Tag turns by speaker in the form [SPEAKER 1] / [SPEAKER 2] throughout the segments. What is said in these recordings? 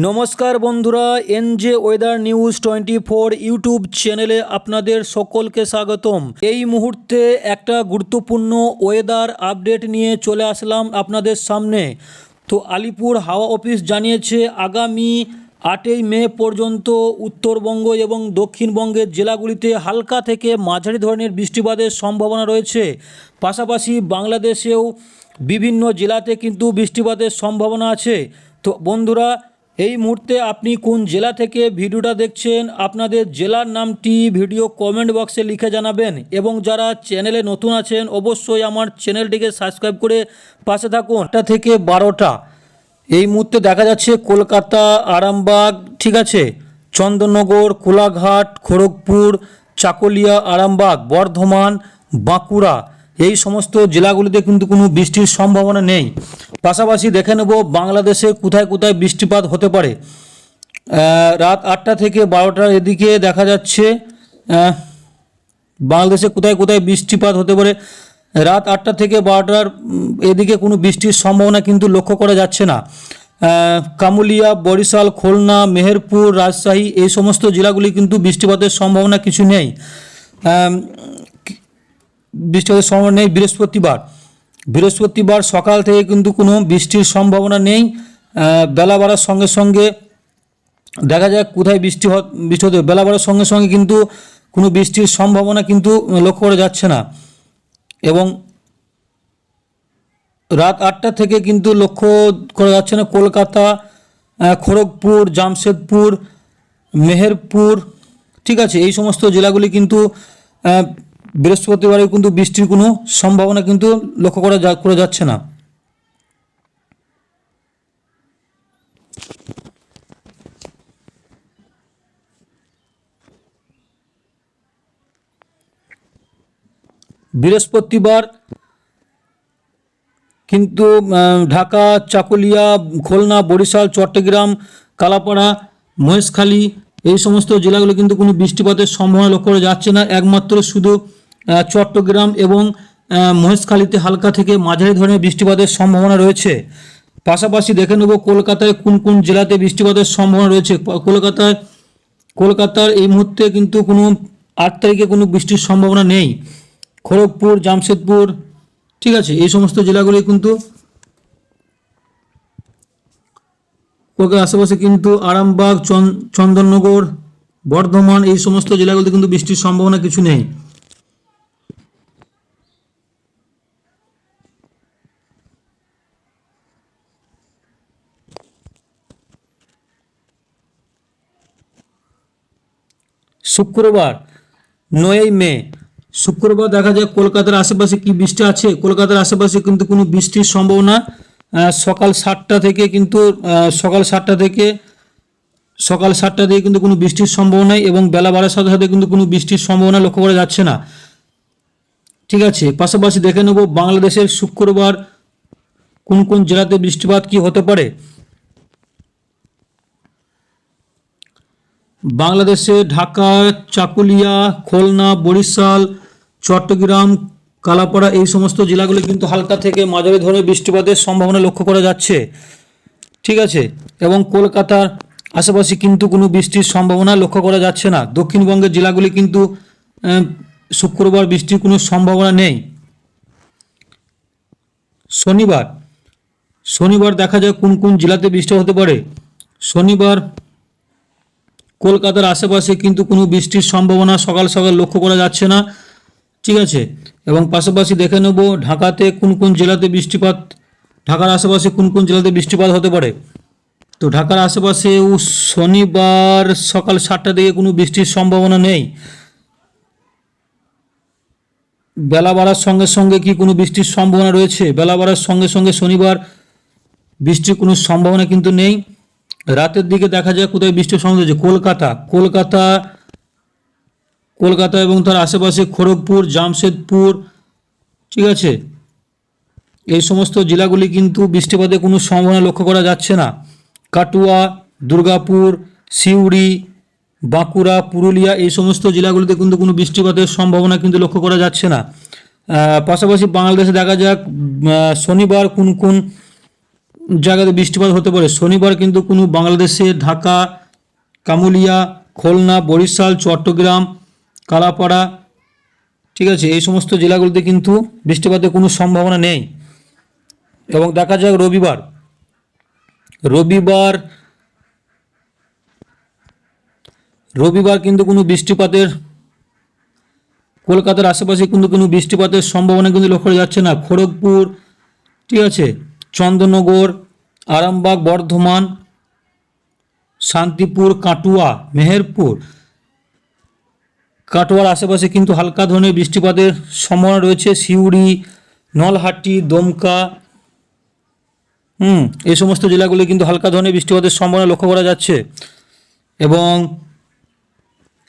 [SPEAKER 1] নমস্কার বন্ধুরা, NJ weather news twenty four YouTube চ্যানেলে আপনাদের সকলকে স্বাগতম। এই মুহূর্তে একটা গুরুত্বপূর্ণ ওয়েদার আপডেট নিয়ে চলে আসলাম আপনাদের সামনে। তো আলিপুর হাওয়া অফিস জানিয়েছে, আগামী আটই মে পর্যন্ত উত্তরবঙ্গ এবং দক্ষিণবঙ্গের জেলাগুলিতে হালকা থেকে মাঝারি ধরনের বৃষ্টিপাতের সম্ভাবনা রয়েছে। পাশাপাশি বাংলাদেশেও বিভিন্ন জেলাতে কিন্তু বৃষ্টিপাতের সম্ভাবনা আছে। তো বন্ধুরা এই মুহূর্তে আপনি কোন জেলা থেকে ভিডিওটা দেখছেন, আপনাদের জেলার নামটি ভিডিও কমেন্ট বক্সে লিখে জানাবেন এবং যারা চ্যানেলে নতুন আছেন, অবশ্যই আমার চ্যানেলটিকে সাবস্ক্রাইব করে পাশে থাকুন। আটটা থেকে বারোটা। এই মুহূর্তে দেখা যাচ্ছে কলকাতা, আরামবাগ, ঠিক আছে, চন্দননগর, কোলাঘাট, খড়গপুর, চাকুলিয়া, আরামবাগ, বর্ধমান, বাঁকুড়া। এই সমস্ত জেলাগুলিতে কিন্তু কোনো বৃষ্টির সম্ভাবনা নেই। পাশাপাশি দেখে নেব বাংলাদেশে কোথায় কোথায় বৃষ্টিপাত হতে পারে। রাত আটটা থেকে বারোটার এদিকে দেখা যাচ্ছে বাংলাদেশে কোথায় কোথায় বৃষ্টিপাত হতে পারে। রাত আটটা থেকে বারোটার এদিকে কোনো বৃষ্টির সম্ভাবনা কিন্তু লক্ষ্য করা যাচ্ছে না। কামুলিয়া, বরিশাল, খুলনা, মেহেরপুর, রাজশাহী এই সমস্ত জেলাগুলি কিন্তু বৃষ্টিপাতের সম্ভাবনা কিছু নেই। বৃষ্টিপাতের সম্ভাবনা নেই বৃহস্পতিবার। বৃহস্পতিবার সকাল থেকে কিন্তু কোনো বৃষ্টির সম্ভাবনা নেই। বেলা বাড়ার সঙ্গে সঙ্গে দেখা যাক কোথায় বৃষ্টি বৃষ্টি হতে বেলা বাড়ার সঙ্গে সঙ্গে কিন্তু কোনো বৃষ্টির সম্ভাবনা কিন্তু লক্ষ্য করা যাচ্ছে না। এবং রাত আটটা থেকে কিন্তু লক্ষ্য করা যাচ্ছে না। কলকাতা খড়গপুর, জামশেদপুর, মেহেরপুর, ঠিক আছে, এই সমস্ত জেলাগুলি কিন্তু বৃহস্পতিবারে কিন্তু বৃষ্টির কোনো সম্ভাবনা কিন্তু লক্ষ্য করা যা, করা যাচ্ছে না। বৃহস্পতিবার কিন্তু ঢাকা, চাকুলিয়া, খুলনা, বরিশাল, চট্টগ্রাম, কালাপাড়া, মহেশখালী এই সমস্ত জেলাগুলো কিন্তু কোনো বৃষ্টিপাতের সম্ভাবনা লক্ষ্য করা যাচ্ছে না। একমাত্র শুধু চট্টগ্রাম এবং মহেশখালীতে হালকা থেকে মাঝারি ধরনের বৃষ্টিপাতের সম্ভাবনা রয়েছে। পাশাপাশি দেখে নেব কলকাতায় কোন কোন জেলাতে বৃষ্টিপাতের সম্ভাবনা রয়েছে। কলকাতায়, কলকাতার এই মুহূর্তে কিন্তু কোনো আট তারিখে কোনো বৃষ্টির সম্ভাবনা নেই। খড়গপুর, জামশেদপুর, ঠিক আছে, এই সমস্ত জেলাগুলি কিন্তু আশেপাশে কিন্তু আরামবাগ, চন- চন্দননগর, বর্ধমান, এই সমস্ত জেলাগুলিতে কিন্তু বৃষ্টির সম্ভাবনা কিছু নেই। শুক্রবার নয়ই মে। শুক্রবার দেখা যায় কলকাতার আশেপাশে কি বৃষ্টি আছে। কলকাতার আশেপাশে কিন্তু কোনো বৃষ্টির সম্ভাবনা সকাল সাতটা থেকে কিন্তু সকাল সাতটা থেকে, সকাল সাতটা থেকে কিন্তু কোনো বৃষ্টির সম্ভাবনা এবং বেলা বাড়ার সাথে সাথে কিন্তু কোনো বৃষ্টির সম্ভাবনা লক্ষ্য করা যাচ্ছে না। ঠিক আছে, পাশাপাশি দেখে নেব বাংলাদেশের শুক্রবার কোন কোন জেলাতে বৃষ্টিপাত কি হতে পারে। বাংলাদেশে ঢাকা, চাকুলিয়া, খুলনা, বরিশাল, চট্টগ্রাম, কালাপাড়া এই সমস্ত জেলাগুলি কিন্তু হালকা থেকে মাঝারি ধরনের বৃষ্টিপাতের সম্ভাবনা লক্ষ্য করা যাচ্ছে। ঠিক আছে? এবং কলকাতার আশেপাশে কিন্তু কোনো বৃষ্টির সম্ভাবনা লক্ষ্য করা যাচ্ছে না। দক্ষিণবঙ্গের জেলাগুলি কিন্তু শুক্রবার বৃষ্টির কোনো সম্ভাবনা নেই। শনিবার শনিবার দেখা যায় কোন কোন জেলাতে বৃষ্টি হতে পারে। শনিবার কলকাতার আশেপাশে কিন্তু কোনো বৃষ্টির সম্ভাবনা সকাল সকাল লক্ষ্য করা যাচ্ছে না। ঠিক আছে? এবং পাশাপাশি দেখে নেব ঢাকাতে কোন কোন জেলাতে বৃষ্টিপাত, ঢাকার আশেপাশে কোন কোন জেলাতে বৃষ্টিপাত হতে পারে? তো ঢাকার আশেপাশেও শনিবার সকাল সাতটা দিকে কোনো বৃষ্টির সম্ভাবনা নেই। বেলা বাড়ার সঙ্গে সঙ্গে কি কোনো বৃষ্টির সম্ভাবনা রয়েছে? বেলা বাড়ার সঙ্গে সঙ্গে শনিবার বৃষ্টির কোনো সম্ভাবনা কিন্তু নেই। রাতের দিকে দেখা যায় কোথায় বৃষ্টির সম্ভাবনা রয়েছে কলকাতা কলকাতা কলকাতা এবং তার আশেপাশে খড়গপুর, জামশেদপুর, ঠিক আছে? এই সমস্ত জেলাগুলি কিন্তু বৃষ্টিপাতের কোনো সম্ভাবনা লক্ষ্য করা যাচ্ছে না। কাটুয়া, দুর্গাপুর, সিউড়ি, বাঁকুড়া, পুরুলিয়া, এই সমস্ত জেলাগুলিতে কিন্তু কোনো বৃষ্টিপাতের সম্ভাবনা কিন্তু লক্ষ্য করা যাচ্ছে না। পাশাপাশি বাংলাদেশে দেখা যাক শনিবার কোন কোন জায়গাতে বৃষ্টিপাত হতে পারে। শনিবার কিন্তু কোনো বাংলাদেশে ঢাকা, কামুলিয়া, খুলনা, বরিশাল, চট্টগ্রাম, কালাপাড়া, ঠিক আছে, এই সমস্ত জেলাগুলোতে কিন্তু বৃষ্টিপাতের কোনো সম্ভাবনা নেই। এবং দেখা যাক রবিবার। রবিবার রবিবার কিন্তু কোনো বৃষ্টিপাতের, কলকাতার আশেপাশে কিন্তু কোনো বৃষ্টিপাতের সম্ভাবনা কিন্তু লক্ষ্য যাচ্ছে না। খড়গপুর, ঠিক আছে চন্দ্রনগর আরামবাগ, বর্ধমান, শান্তিপুর, কাটুয়া, মেহেরপুর। কাটোয়ার আশেপাশে কিন্তু হালকা ধরনের বৃষ্টিপাতের সম্ভাবনা রয়েছে। সিউড়ি, নলহাটি, দমকা, হুম, এই সমস্ত জেলাগুলি কিন্তু হালকা ধরনের বৃষ্টিপাতের সম্ভাবনা লক্ষ্য করা যাচ্ছে। এবং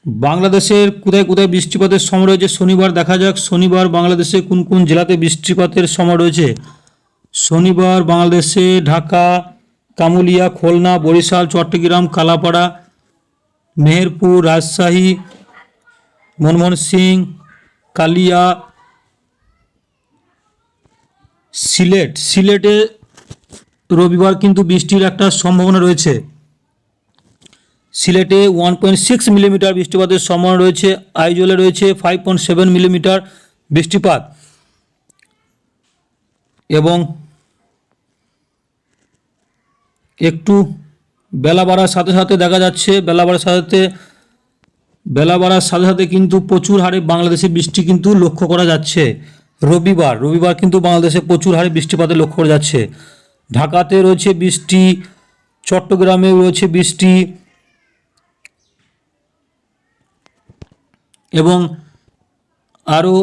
[SPEAKER 1] বাংলাদেশের কোথায় কোথায় বৃষ্টিপাতের সময় রয়েছে, শনিবার দেখা যাক। শনিবার বাংলাদেশে কোন কোন জেলাতে বৃষ্টিপাতের সময় রয়েছে? শনিবার বাংলাদেশে ঢাকা, কামুলিয়া, খুলনা, বরিশাল, চট্টগ্রাম, কালাপাড়া, মেহেরপুর, রাজশাহী, মনমোহন সিং, কালিয়া, সিলেট। সিলেটে রবিবার কিন্তু বৃষ্টির একটা সম্ভাবনা রয়েছে। সিলেটে ওয়ান পয়েন্ট সিক্স মিলিমিটার বৃষ্টিপাতের সম্ভাবনা রয়েছে। আইজলে রয়েছে ফাইভ পয়েন্ট সেভেন মিলিমিটার বৃষ্টিপাত। এবং একটু বেলা বাড়ার সাথে সাথে দেখা যাচ্ছে, বেলা বাড়ার সাথে সাথে, বেলা বাড়ার সাথে সাথে কিন্তু প্রচুর হারে বাংলাদেশে বৃষ্টি কিন্তু লক্ষ্য করা যাচ্ছে। রবিবার রবিবার কিন্তু বাংলাদেশে প্রচুর হারে বৃষ্টিপাতের লক্ষ্য করা যাচ্ছে। ঢাকাতে রয়েছে বৃষ্টি, চট্টগ্রামে রয়েছে বৃষ্টি এবং আরও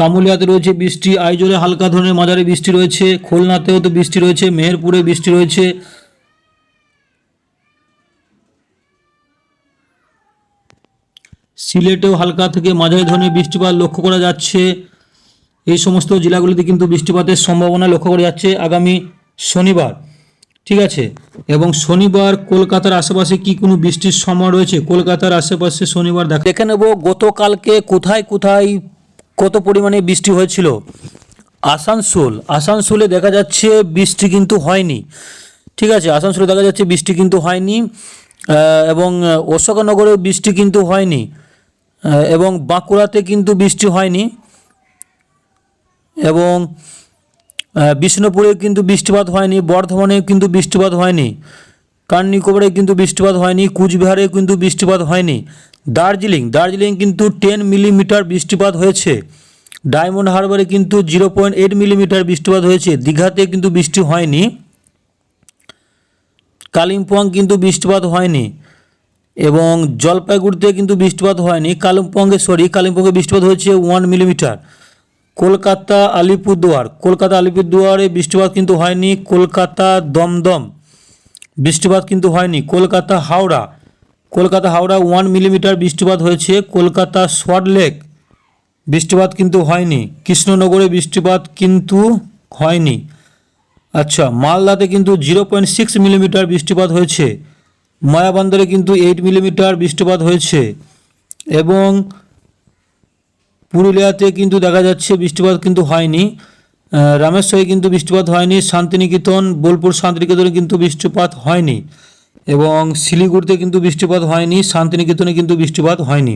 [SPEAKER 1] কামুলিয়াতে রয়েছে বৃষ্টি, আইজলে হালকা ধরনের মাঝারি বৃষ্টি রয়েছে, খুলনাতেও তো বৃষ্টি রয়েছে, মেহেরপুরে বৃষ্টি রয়েছে। সিলেটেও হালকা থেকে মাঝারি ধরনের বৃষ্টিপাত লক্ষ্য করা যাচ্ছে। এই সমস্ত জেলাগুলিতে কিন্তু বৃষ্টিপাতের সম্ভাবনা লক্ষ্য করা যাচ্ছে আগামী শনিবার। ঠিক আছে, এবং শনিবার কলকাতার আশেপাশে কি কোনো বৃষ্টির সময় রয়েছে? কলকাতার আশেপাশে শনিবার দেখা দেখে নেব গতকালকে কোথায় কোথায় কত পরিমাণে বৃষ্টি হয়েছিল? আসানসোল। আসানসোলে দেখা যাচ্ছে বৃষ্টি কিন্তু হয়নি। ঠিক আছে আসানসোলে দেখা যাচ্ছে বৃষ্টি কিন্তু হয়নি এবং আহ, অশোকনগরে বৃষ্টি কিন্তু হয়নি এবং বাঁকুড়াতে কিন্তু বৃষ্টি হয়নি এবং বিষ্ণুপুরে কিন্তু বৃষ্টিপাত হয়নি বর্ধমানে কিন্তু বৃষ্টিপাত হয়নি। কান্নিকোবরে কিন্তু বৃষ্টিপাত হয়নি, কুচবিহারে কিন্তু বৃষ্টিপাত হয়নি। দার্জিলিং দার্জিলিং কিন্তু টেন মিলিমিটার বৃষ্টিপাত হয়েছে। ডায়মন্ড হারবারে কিন্তু জিরো পয়েন্ট এইট মিলিমিটার বৃষ্টিপাত হয়েছে। দীঘাতে কিন্তু বৃষ্টি হয়নি। কালিম্পং কিন্তু বৃষ্টিপাত হয়নি। এবং জলপাইগুড়িতে কিন্তু বৃষ্টিপাত হয়নি। কালিম্পংয়ে, সরি, কালিম্পংয়ে বৃষ্টিপাত হয়েছে ওয়ান মিলিমিটার। কলকাতা আলিপুরদুয়ার কলকাতা আলিপুরদুয়ারে বৃষ্টিপাত কিন্তু হয়নি। কলকাতা দমদম বৃষ্টিপাত কিন্তু হয়নি। কলকাতা, হাওড়া। কলকাতা, হাওড়া ওয়ান মিলিমিটার বৃষ্টিপাত হয়েছে। কলকাতা সল্টলেক বৃষ্টিপাত কিন্তু হয়নি। কৃষ্ণনগরে বৃষ্টিপাত কিন্তু হয়নি। আচ্ছা মালদাতে কিন্তু জিরো পয়েন্ট সিক্স মিলিমিটার বৃষ্টিপাত হয়েছে। মায়াবন্দরে কিন্তু এইট মিলিমিটার বৃষ্টিপাত হয়েছে। এবং পুরুলিয়াতে কিন্তু দেখা যাচ্ছে বৃষ্টিপাত কিন্তু হয়নি। রামেশ্বরে কিন্তু বৃষ্টিপাত হয়নি, শান্তিনিকেতন, বোলপুর, শান্তিনিকেতনে কিন্তু বৃষ্টিপাত হয়নি এবং শিলিগুড়িতে কিন্তু বৃষ্টিপাত হয়নি, শান্তিনিকেতনে কিন্তু বৃষ্টিপাত হয়নি।